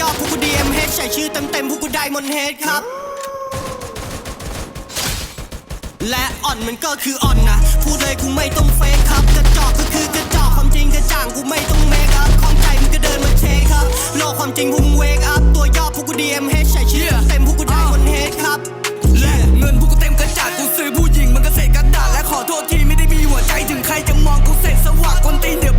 ยอดพวกกูเฮดใส่ชื่อเต็มเต็มผู้กูได้มนเฮดครับ และอ่อนมันก็คืออ่อนนะ พูดเลยกูไม่ต้องเฟคครับ กระจอกก็คือกระจอกความจริงกระจ่างกูไม่ต้องเมคครับความใจมันก็เดินมาเช็คครับ โลกความจริงพุ่งเวกอัพตัวย่อผู้กูดีเอ็มเฮดใส่ชื่อเต็มผู้กูได้มนเฮดครับและเงินผู้กูเต็มกระจาดกูซื้อผู้หญิงมันก็เสกกระดาษและขอโทษทีไม่ได้มีหัวใจถึงใครจะมองกูเศษสว่างคนตีนเดี๋ย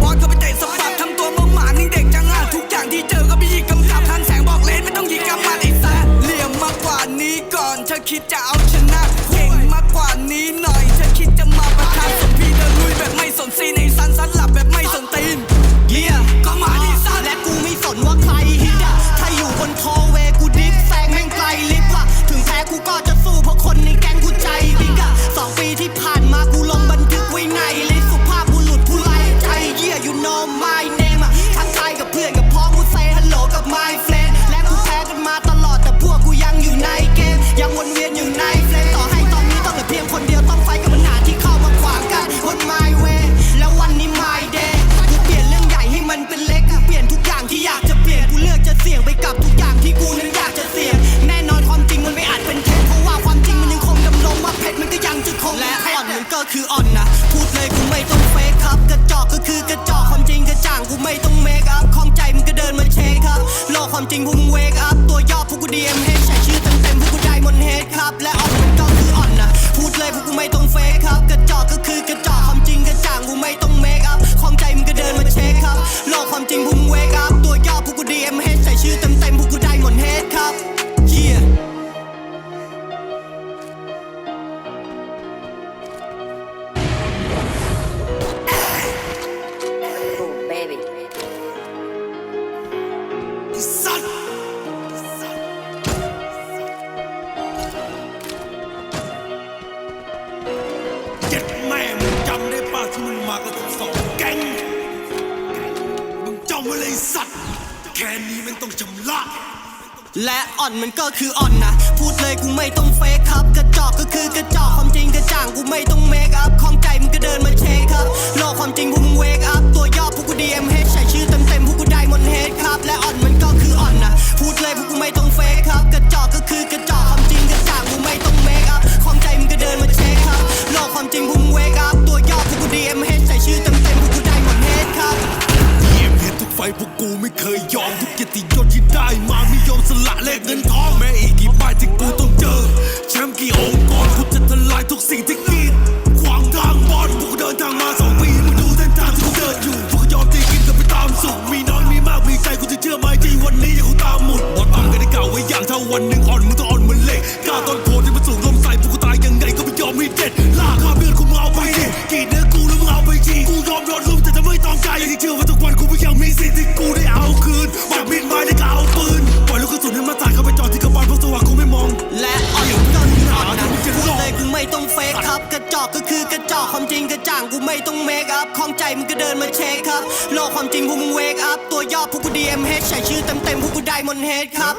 ก็คืออ่อนนะ พูดเลยกูไม่ต้องเฟคครับกระจอก มึงก็เดินมาเช็คครับ โลกความจริงพวกมึงเวกอัพ ตัวยอดพวกกู DMH ใส่ชื่อเต็มเต็มพวกกูได้มนเฮดครับ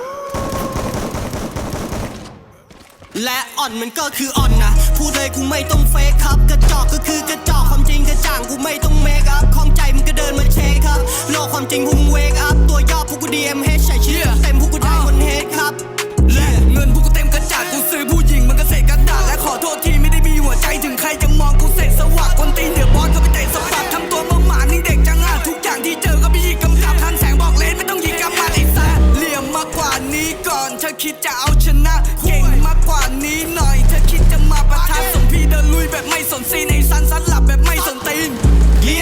และอ่อนมันก็คืออ่อนนะ พูดเลยกูไม่ต้องเฟกครับ กระจอกก็คือกระจอกความจริงกระจ่างกูไม่ต้องเมคอัพของใจมึงก็เดินมาเช็คครับ โลกความจริงพวกมึงเวกอัพ ตัวยอดพวกกู DMH ใส่ชื่อเต็มพวกกูได้มนเฮดครับ และเงินพวกกูเต็มกระจาดกูซื้อผู้หญิงมันก็เสกกระดาษและขอโทษที่ไม่ได้มีหัวใจถึงใครจะมองกูเสกสวะคนตีนเดือบร้อสเข ธอคิดจะเอาชนะ เก่งมากกว่านี้หน่อย เธอคิดจะมาประทับส่งพี่เดินลุยแบบไม่สนซีในซันสัดหลับแบบไม่สนตีนเยี่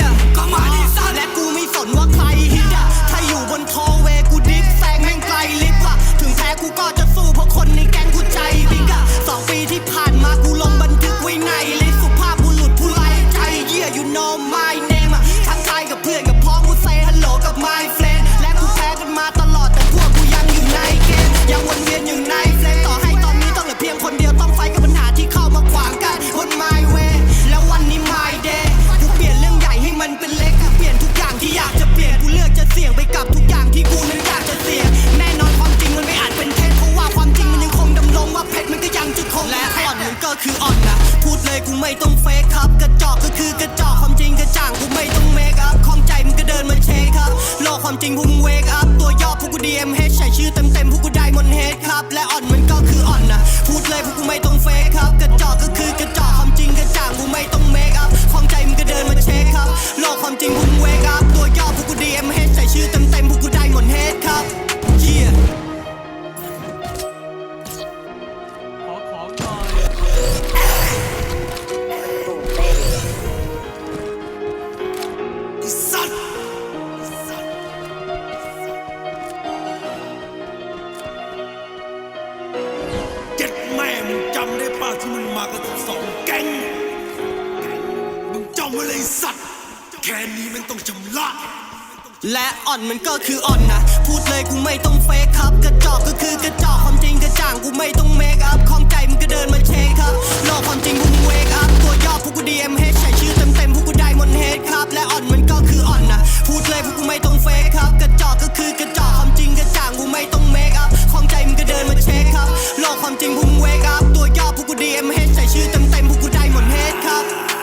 ่อนนะพูดเลยกูไม่ต้องเฟคครับ กระจอกก็คือกระจอกความจริงกระจ่างกูไม่ต้องเมคอัพของใจมึงก็เดินมาเช็คครับโลกความจริงพวกมึงเวกอัพตัวย่อพวกกูเฮดใส่ชื่อเต็มเต็มพวกกูไดมอนเฮดครับและอ่อนมันก็คืออ่อนนะพูดเลยพวกกูไม่ต้องเฟคครับ กระจอกก็คือกระจอกความจริงกระจ่างกูไม่ต้องเมคอัพของใจมึงก็เดินมาเช็คครับโลกความจริงพวกมึงเวกอัพตัวย่อพวกกูเฮดใส่ชื่อเต็มเต็มพวกกูไดมอนเฮดครับ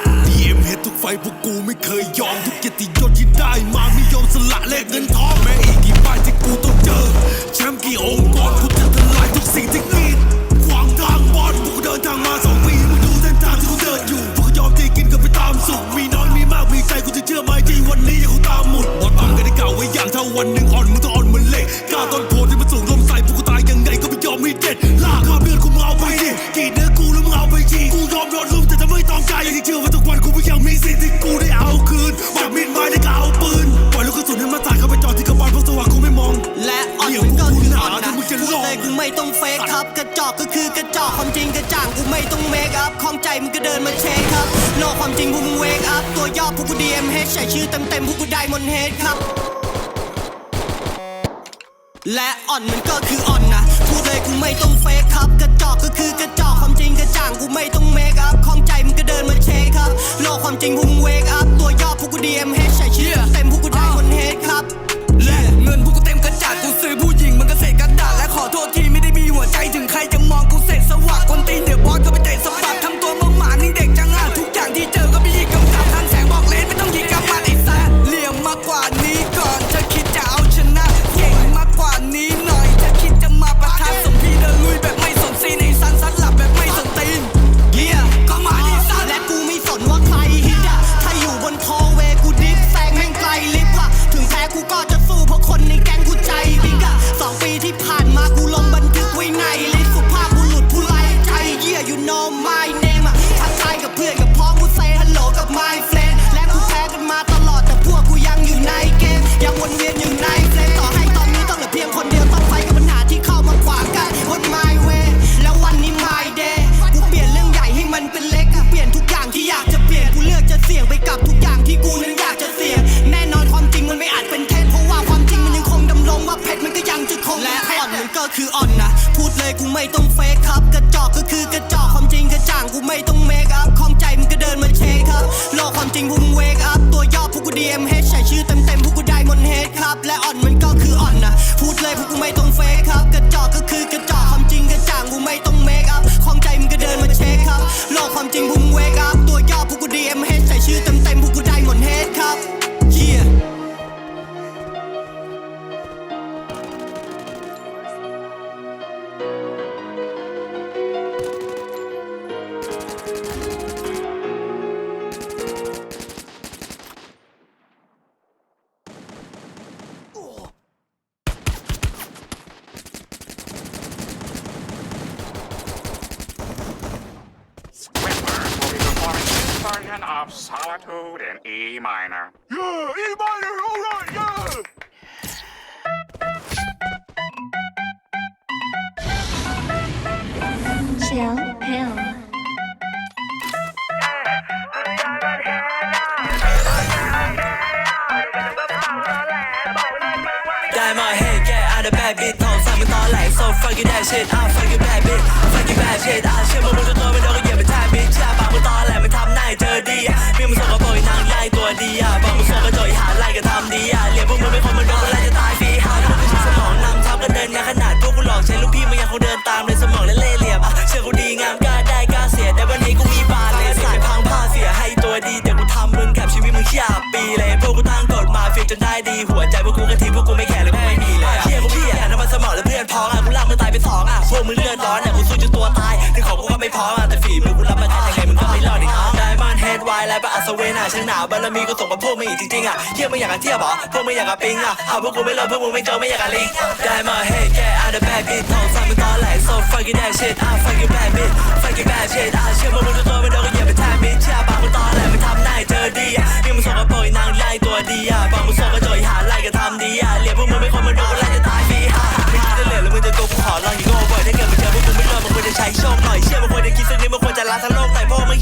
เพชรทุกไฟพวกกูไม่เคยยอม ทุกเกียรติยศที่ได้มาไม่ยอมสละแลกเงินทองแม้อีกกี่ป้ายที่กูต้องเจอ แชมป์กี่องค์กรกูจะทำลายทุกสิ่งที่ เดินมาเช็คครับรอความจริงพวกมึงเวกอัพตัวย่อพวกกูดีเอ็มเฮดใส่ชื่อเต็มเต็มพวกกูได้มนเฮดครับ และอ่อนมันก็คืออ่อนนะพูดเลยกูไม่ต้องเฟคครับ กระจอกก็คือกระจอกความจริงกระจ่างกูไม่ต้องเมคอัพของใจมันก็เดินมาเช็คครับรอความจริงพวกมึงเวกอัพตัวย่อพวกกูดีเอ็มเฮดใส่ชื่อเต็มพวกกูได้มนเฮดครับและเงินพวกกูเต็มกระจาดกูซื้อผู้หญิงมันก็เสกกระดาษและขอโทษที่ไม่ได้มีหัวใจถึง of Solitude in E minor. Yeah, E minor, all right, yeah! Chill pill. Bitch. Don't stop me, don't. So fuck you that shit. I'll fuck you bad, bitch. I'll fuck you bad shit. I'll shit, but what you doing, ดีเมียมันสกปรกนางได้ตัวดีอะบอง เฮดไปอัศเวน่ะช่างหนาบารมีก็ส่งมาพวกมึงอีกจริงๆอะเฮียมึงอยากกันเทียบเหรอพวกไมึงอยากกับปิงอะหาพวกกูไม่รอดพวกมึงไม่เจอไม่อยากกับลิงได้มาเฮดแกอาร์เดอะแบดบิททองซ้ำมึงตอนไหล so fucking that shit ah fucking bad bitch fucking bad shit อะเชื่อมึงมึงตัวไม่โดนก็เหยียบไปแทนมิดเชื่อปากมึงตอนแหลมึงทำหน้าให้เจอดีอะนี่งมึงส่งกระโปรงนางไล่ตัวดีอะบางมึงส่งกระโจยหาไล่ก็ทำดีอะเหลี่ยมพวกมึงไม่คนมันโดนกูไล่จะตายฟรีอะไม่คิดจะเหลือแล้วมึงจะโกงกูขอลองอย่าโง่บ่อยถ้าเกิดมึงเจอพวกกูไม่รอดมึงควรจะใช้โชคหน่อยเชื่อมึงควรจะคิดสักนิดมึงควรจะละทั้งโลกหน่อยเพราะว่ามึง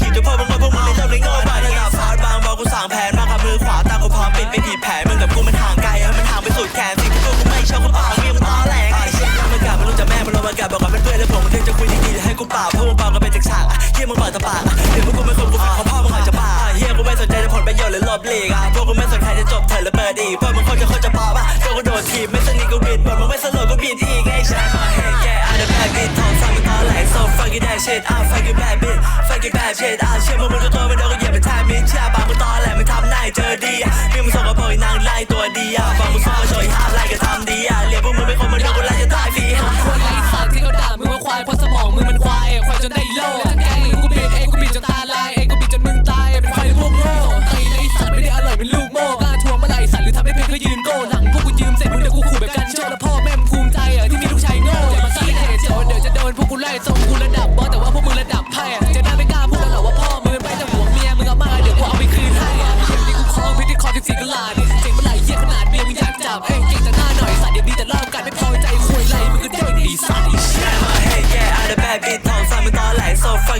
กูเปล่าเพราะมึงเปล่าก็เป็นจากฉากเฮียมึงเปิดตะปากเดี๋ยวพวกกูไม่ควรกูฟังเขาพ่อมึงอาจจะบ้าเฮียกูไม่สนใจในผลประโยชน์หรือลบหลีกอะพวกกูไม่สนใครจะจบเถิดหรือเปิดอีกพวกมึงคนจะคนจะพอป่ะโดนกูโดนทีบไม่สนิทกูบิดบทมึงไม่สลดกูบิดอีกไอ้ชายมาเฮ้แกอาร์เดอะแบดบิททองซ้ำมึงตอนไหล so fucking that shit ah fucking bad bitch fucking bad shit อะเชื่อมึงมึงก็ตัวไม่โดนก็เหยียบไปแทนมิดเชื่อปากมึงตอนแหลมึงทำหน้าเจอดีอะนี่มึงส่งกระโปรงนางไล่ตัวดีอะฟังมึงส่งกระโจยห้ามไล่ก็ทำดีอะเหลี่ย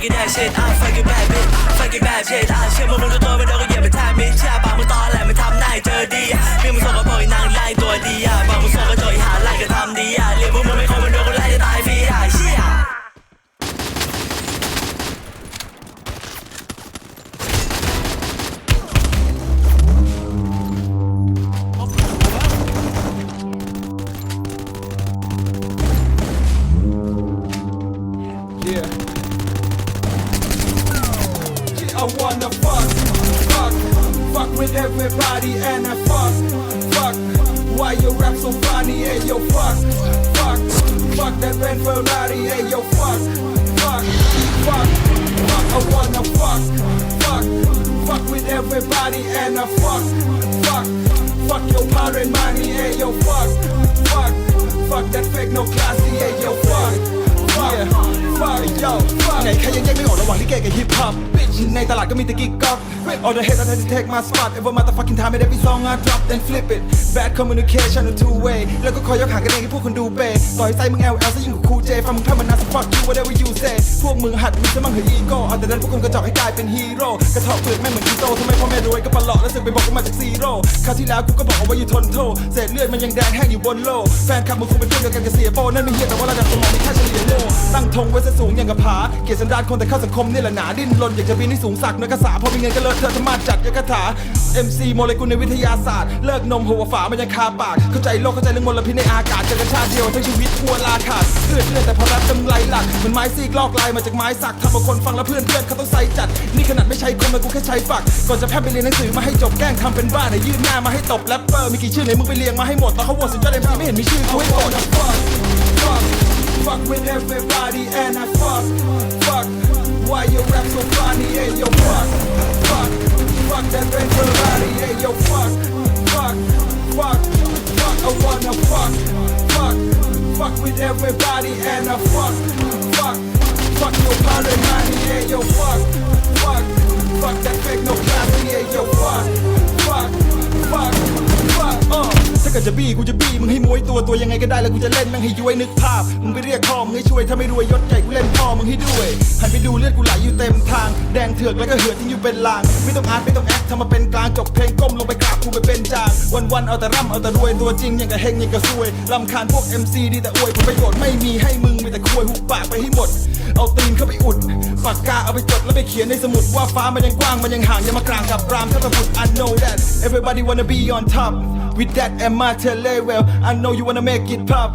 fucking that shit I'm fucking bad bitch fucking bad shit อะเชื่อมึงมึงก็ตัวไม่โดนก็เหยียบไปแทนมิดเชื่อปากมึงตอนแหลมึงทำหน้าเจอดีอะมึงส่งกระโปรงนางไล่ตัวดีอะบางมึงส่งกระ Ferrari. Hey yo, fuck, fuck, fuck, fuck. I wanna fuck, fuck, fuck with everybody and I fuck, fuck, fuck your parent money. Hey yo, fuck, fuck, fuck that fake no classy. Hey yo, fuck. fuck, fuck, yo, fuck ไหนใครยังแยกไม่ออกระหว่างที่เกย์กับฮิปฮอปในตลาดก็มีแต่กิ๊กก๊อก All the hate I try to take my spot Every motherfucking time and every song I drop then flip it Bad communication a two way แล้วก็คอยยกหางกันเองให้พวกคนดูเปย์ต่อยไส้มึง LL ซะยิ่งกว่าคูเจฟังมึงถ้ามันน่าส fuck you whatever you say พวกมึงหัดมีซะมั่งเหอะอีโก้เอาแต่ดันพวกคุณกระจอกให้กลายเป็นฮีโร่กระเทาะเปลือกแม่งเหมือนกีโตทำไมพ่อแม่รวยก็ปลอกแล้วสึกไปบอกกูมาจากซีโร่คราวที่แล้วกูก็บอกเอาไว้อยู่ทนโทเศษเลือดมันยังแดงแห้งอยู่บนโลกแฟนคลับมึงคงเป็นเพื่อนเดียวกันกับเสียโปนั่นไม่เหี้ยแต่ว่าระดับสมองมีแค่เฉลี่ยโง่ตั้งธงไว้ซะสูงอย่างกับผาเกียรติสันดานคนแต่เข้าสังคมนี่แหละหนาดิ้นรนอยากจะบินให้สูงสักเนักกษาพอมีเงินก็เลเธอธรรมาจัดยกถา MC โมเลกุลในวิทยาศาสตร์ เลิกนมหัวฝามันยังคาปาก เข้าใจโลกเข้าใจเรื่องมลพิษในอากาศเจอกันชาติเดียวทั้งชีวิตทั่วลาขาดเลือดเลือดแต่พอรักจำไรหลักเหมือนไม้ซีกลอกลายมาจากไม้สักทำเอาคนฟังแล้วเพื่อนเพื่อนเขาต้องใส่จัด นี่ขนาดไม่ใช่คนมันกูแค่ใช้ฝัก ก่อนจะแพร่ไปเรียนหนังสือมาให้จบแกล้งทำเป็นบ้าไหนยื่นหน้ามาให้ตบแรปเปอร์มีกี่ชื่อไหนมึงไปเรียงมาให้หมดตอนเขาโหวตสุดยอดเอ็มซีไม่เห็นมีชื่อกูให้กด fuck, with everybody and I fuck, fuck. Why you rap so funny? Hey yo, fuck, fuck, fuck that Ferrari. Hey yo, fuck, fuck, fuck, fuck. I wanna fuck, fuck, fuck with everybody and I fuck, fuck, fuck your parent money. Hey yo, fuck, fuck, fuck that fake no classy. Hey yo, fuck, fuck, fuck, fuck. Uh. าเกิดจะบี้กูจะบี้มึงให้มวยตัวตัวยังไงก็ได้แล้วกูจะเล่นแม่งให้ย้วยนึกภาพมึงไปเรียกพ่อมึงให้ช่วยถ้าไม่รวยยศใหญ่กูเล่นพ่อมึงให้ด้วยหันไปดูเลือดกูไหลอยู่เต็มทาง แดงเถือกแล้วก็เหือดทิ้งอยู่เป็นลาง ไม่ต้องอาร์ตไม่ต้องแอคทำมาเป็นกลางจบเพลงก้มลงไปกราบกูไปเป็นจางวันวันเอาแต่ร่ำเอาแต่รวยตัวจริงย่างกับเฮงย่างกับซวยลำคาญพวก MC ดีแต่อวยผลประโยชน์ไม่มีให้มึงมีแต่ควยหุบปากไปให้หมดเอาตีนเข้าไปอุด ปากกาเอาไปจดแล้วไปเขียนในสมุดว่าฟ้ามันยังกว้างมันยังห่างย่ามากลางกับรามถ้าตะบุด I know that everybody wanna be on top With that and my level I know you wanna make it pop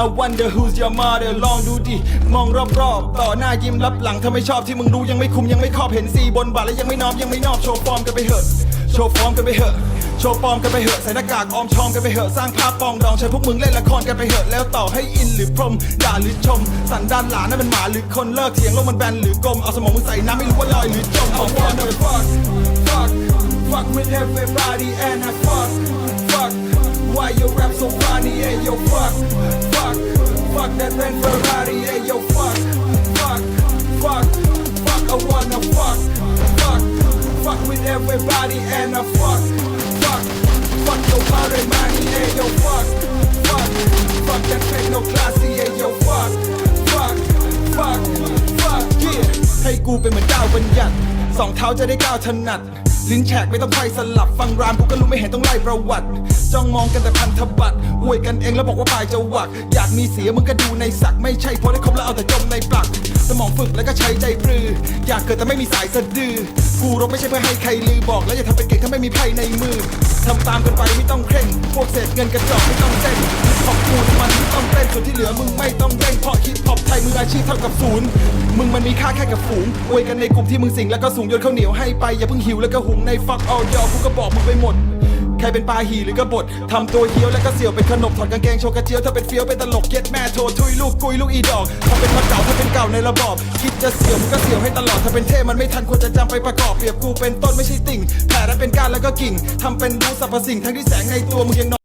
I wonder who's your mother ลองดูดิ มองรอบๆ ต่อหน้ายิ้มรับหลังถ้าไม่ชอบที่มึงรู้ยังไม่คุมยังไม่ครอบเห็นสีบนบาทและยังไม่น้อมยังไม่นอบโชว์ฟอร์มกันไปเหอะ โชว์ฟอร์มกันไปเหอะ โชว์ปลอมกันไปเหอะ ใส่หน้ากากออมชอมกันไปเหอะ สร้างภาพปองดองใช้พวกมึงเล่นละครกันไปเหอะ แล้วต่อให้อินหรือพรมด่าหรือชม สันดานหลานนั่นเป็นหมาหรือคนเลิกเถียงโลกมันแบนหรือกลม เอาสมองมึงใส่น้ำไม่รู้ว่าลอยหรือจม I wanna fuck fuck fuck with everybody and I fuck fuck why you rap so funny hey yo fuck fuck fuck that Ben Ferrari hey yo fuck fuck fuck fuck everybody and I fuck fuck fuck your body, money hey yo fuck fuck fuck that fake no classy hey yo fuck fuck fuck fuck yeah ให้กูเป็นเหมือนดาวบัญญัติสองเท้าจะได้ก้าวถนัด ลิ้นแฉกไม่ต้องไฟสลับฟังรามกูก็รู้ไม่เห็นต้องไล่ประวัติ จ้องมองกันแต่พันธบัตรอวยกันเองแล้วบอกว่าปลายจะหวัก อยากมีเสียมึงก็ดูในสัก ไม่ใช่เพราะได้คบแล้วเอาแต่จมในปลัก สมองฝึกแล้วก็ใช้ใจปรือ อยากเกิดแต่ไม่มีสายสะดือ กูรบไม่ใช่เพื่อให้ใครลือบอก แล้วอย่าทำเป็นเก่งถ้าไม่มีไพ่ในมือทำตามกันไปไม่ต้องเคร่ง พวกเศษเงินกระจอกไม่ต้องเส้นฮิปฮอปกูมันไม่ต้องเต้นส่วนที่เหลือมึงไม่ต้องเร่งเพราะฮิปฮอปไทยมืออาชีพเท่ากับศูนย์มึงมันมีค่าแค่กับฝูงอวยกันในกลุ่มที่มึงสิงแล้วก็สูงยนข้าวเหนียวให้ไปอย่าเพิ่งหิวแล้วก็หงในฟักเอายอกูก็บอกมึงไปหมดใครเป็นปลาหีหรือกบดทำตัวเฮี้ยวแล้วก็เสี่ยวเป็นขนมถอดกางเกงโชว์กระเจียวถ้าเป็นเฟี้ยวเป็นตลกเย็ดแม่โทรทุยลูกกุยลูกอีดอกถ้าเป็นมาเก่าถ้าเป็นเก่าในระบอบ คิดจะเสี่ยวมึงก็เสี่ยวให้ตลอดถ้าเป็นเท่มันไม่ทันควรจะจำไปประกอบเปรียบกูเป็นต้นไม่ใช่ติ่งแผลและเป็นก้านแล้วก็กิ่งทำเป็นรู้สรรพสิ่งทั้งที่แสงในตัวมึงยัง